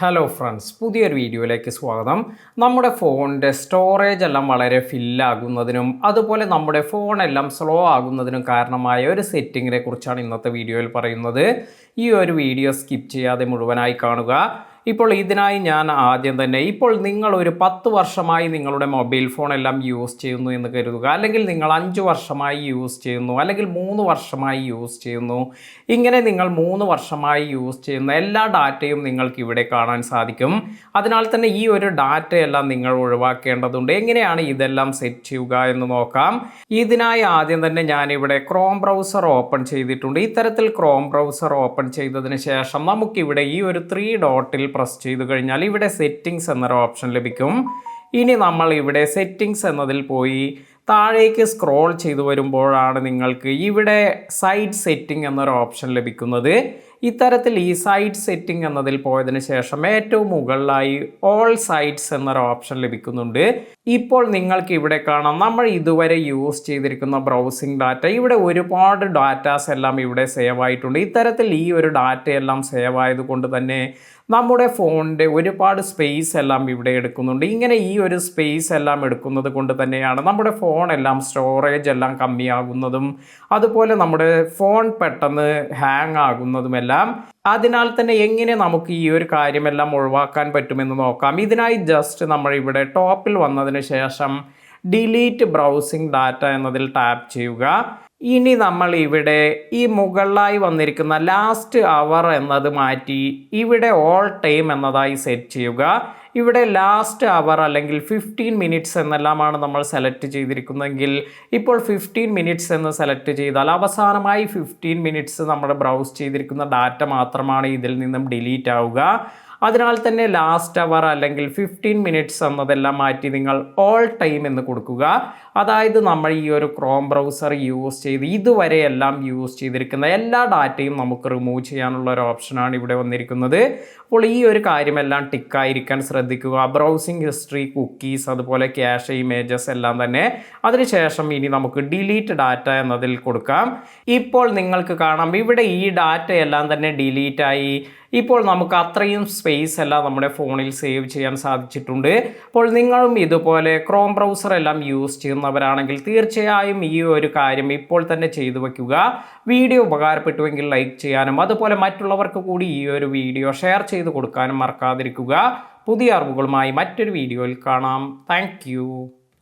Hello friends പുതിയൊരു വീഡിയോയിലേക്ക് സ്വാഗതം. നമ്മുടെ ഫോണിന്റെ സ്റ്റോറേജ് എല്ലാം വളരെ ഫില്ലാകുന്നതിനും അതുപോലെ നമ്മുടെ ഫോണെല്ലാം സ്ലോ ആകുന്നതിനും കാരണമായ ഒരു സെറ്റിങ്ങിനെ കുറിച്ചാണ് ഇന്നത്തെ വീഡിയോയിൽ പറയുന്നത്. ഈ ഒരു വീഡിയോ സ്കിപ്പ് ചെയ്യാതെ മുഴുവനായി കാണുക. ഇപ്പോൾ ഇതിനായി ഞാൻ ആദ്യം തന്നെ ഇപ്പോൾ നിങ്ങൾ ഒരു പത്ത് വർഷമായി നിങ്ങളുടെ മൊബൈൽ ഫോൺ എല്ലാം യൂസ് ചെയ്യുന്നു എന്ന് കരുതുക. അല്ലെങ്കിൽ നിങ്ങൾ അഞ്ച് വർഷമായി യൂസ് ചെയ്യുന്നു അല്ലെങ്കിൽ മൂന്ന് വർഷമായി യൂസ് ചെയ്യുന്നു. ഇങ്ങനെ നിങ്ങൾ മൂന്ന് വർഷമായി യൂസ് ചെയ്യുന്ന എല്ലാ ഡാറ്റയും നിങ്ങൾക്ക് ഇവിടെ കാണാൻ സാധിക്കും. അതിനാൽ തന്നെ ഈ ഒരു ഡാറ്റയെല്ലാം നിങ്ങൾ ഒഴിവാക്കേണ്ടതുണ്ട്. എങ്ങനെയാണ് ഇതെല്ലാം സെറ്റ് ചെയ്യുക എന്ന് നോക്കാം. ഇതിനായി ആദ്യം തന്നെ ഞാനിവിടെ ക്രോം ബ്രൗസർ ഓപ്പൺ ചെയ്തിട്ടുണ്ട്. ഇത്തരത്തിൽ ക്രോം ബ്രൗസർ ഓപ്പൺ ചെയ്തതിന് ശേഷം നമുക്കിവിടെ ഈ ഒരു ത്രീ ഡോട്ടിൽ പ്രസ് ചെയ്തു കഴിഞ്ഞാൽ ഇവിടെ സെറ്റിങ്സ് എന്നൊരു ഓപ്ഷൻ ലഭിക്കും. ഇനി നമ്മൾ ഇവിടെ സെറ്റിങ്സ് എന്നതിൽ പോയി താഴേക്ക് സ്ക്രോൾ ചെയ്തു വരുമ്പോഴാണ് നിങ്ങൾക്ക് ഇവിടെ സൈറ്റ് സെറ്റിംഗ് എന്നൊരു ഓപ്ഷൻ ലഭിക്കുന്നത്. ഇത്തരത്തിൽ ഈ സൈറ്റ് സെറ്റിംഗ് എന്നതിൽ പോയതിന് ശേഷം ഏറ്റവും മുകളിലായി ഓൾ സൈറ്റ്സ് എന്നൊരു ഓപ്ഷൻ ലഭിക്കുന്നുണ്ട്. ഇപ്പോൾ നിങ്ങൾക്ക് ഇവിടെ കാണാം നമ്മൾ ഇതുവരെ യൂസ് ചെയ്തിരിക്കുന്ന ബ്രൗസിംഗ് ഡാറ്റ ഇവിടെ ഒരുപാട് ഡാറ്റാസ് എല്ലാം ഇവിടെ സേവ് ആയിട്ടുണ്ട്. ഇത്തരത്തിൽ ഈ ഒരു ഡാറ്റയെല്ലാം സേവ് ആയതുകൊണ്ട് തന്നെ നമ്മുടെ ഫോണിന്റെ ഒരുപാട് സ്പേസ് എല്ലാം ഇവിടെ എടുക്കുന്നുണ്ട്. ഇങ്ങനെ ഈ ഒരു സ്പേസ് എല്ലാം എടുക്കുന്നത് കൊണ്ട് തന്നെയാണ് നമ്മുടെ ഫോൺ എല്ലാം സ്റ്റോറേജ് എല്ലാം കമ്മിയാകുന്നതും അതുപോലെ നമ്മുടെ ഫോൺ പെട്ടെന്ന് ഹാങ് ആകുന്നതുമെല്ലാം അതിനാൽ തന്നെ എങ്ങനെ നമുക്ക് ഈ ഒരു കാര്യമെല്ലാം ഒഴിവാക്കാൻ പറ്റുമെന്ന് നോക്കാം. ഇതിനായി ജസ്റ്റ് നമ്മൾ ഇവിടെ ടോപ്പിൽ വന്നതിന് ശേഷം ഡിലീറ്റ് ബ്രൗസിംഗ് ഡാറ്റ എന്നതിൽ ടാപ്പ് ചെയ്യുക. ഇനി നമ്മൾ ഇവിടെ ഈ മുകളിലായി വന്നിരിക്കുന്ന ലാസ്റ്റ് അവർ എന്നത് മാറ്റി ഇവിടെ ഓൾ ടൈം എന്നതായി സെറ്റ് ചെയ്യുക. ഇവിടെ ലാസ്റ്റ് അവർ അല്ലെങ്കിൽ ഫിഫ്റ്റീൻ മിനിറ്റ്സ് എന്നെല്ലാമാണ് നമ്മൾ സെലക്ട് ചെയ്തിരിക്കുന്നതെങ്കിൽ ഇപ്പോൾ ഫിഫ്റ്റീൻ മിനിറ്റ്സ് എന്ന് സെലക്ട് ചെയ്താൽ അവസാനമായി ഫിഫ്റ്റീൻ മിനിറ്റ്സ് നമ്മൾ ബ്രൗസ് ചെയ്തിരിക്കുന്ന ഡാറ്റ മാത്രമാണ് ഇതിൽ നിന്നും ഡിലീറ്റ് ആവുക. അതിനാൽ തന്നെ ലാസ്റ്റ് അവർ അല്ലെങ്കിൽ ഫിഫ്റ്റീൻ മിനിറ്റ്സ് എന്നതെല്ലാം മാറ്റി നിങ്ങൾ ഓൾ ടൈം എന്ന് കൊടുക്കുക. അതായത് നമ്മൾ ഈ ഒരു ക്രോം ബ്രൗസർ യൂസ് ചെയ്ത് ഇതുവരെയെല്ലാം യൂസ് ചെയ്തിരിക്കുന്ന എല്ലാ ഡാറ്റയും നമുക്ക് റിമൂവ് ചെയ്യാനുള്ള ഒരു ഓപ്ഷനാണ് ഇവിടെ വന്നിരിക്കുന്നത്. അപ്പോൾ ഈ ഒരു കാര്യമെല്ലാം ടിക്കായിരിക്കാൻ ശ്രദ്ധിക്കുക. ബ്രൗസിംഗ് ഹിസ്റ്ററി കുക്കീസ് അതുപോലെ ക്യാഷ് ഇമേജസ് എല്ലാം തന്നെ. അതിനുശേഷം ഇനി നമുക്ക് ഡിലീറ്റ് ഡാറ്റ എന്നതിൽ കൊടുക്കാം. ഇപ്പോൾ നിങ്ങൾക്ക് കാണാം ഇവിടെ ഈ ഡാറ്റ എല്ലാം തന്നെ ഡിലീറ്റ് ആയി. ഇപ്പോൾ നമുക്ക് അത്രയും സ്പേസ് എല്ലാം നമ്മുടെ ഫോണിൽ സേവ് ചെയ്യാൻ സാധിച്ചിട്ടുണ്ട്. അപ്പോൾ നിങ്ങളും ഇതുപോലെ ക്രോം ബ്രൗസർ എല്ലാം യൂസ് ചെയ്യുന്നവരാണെങ്കിൽ തീർച്ചയായും ഈ ഒരു കാര്യം ഇപ്പോൾ തന്നെ ചെയ്തു വയ്ക്കുക വീഡിയോ ഉപകാരപ്പെട്ടുവെങ്കിൽ ലൈക്ക് ചെയ്യാനും അതുപോലെ മറ്റുള്ളവർക്ക് കൂടി ഈ ഒരു വീഡിയോ ഷെയർ ചെയ്ത് കൊടുക്കാനും മറക്കാതിരിക്കുക. പുതിയ അറിവുകളുമായി മറ്റൊരു വീഡിയോയിൽ കാണാം. താങ്ക്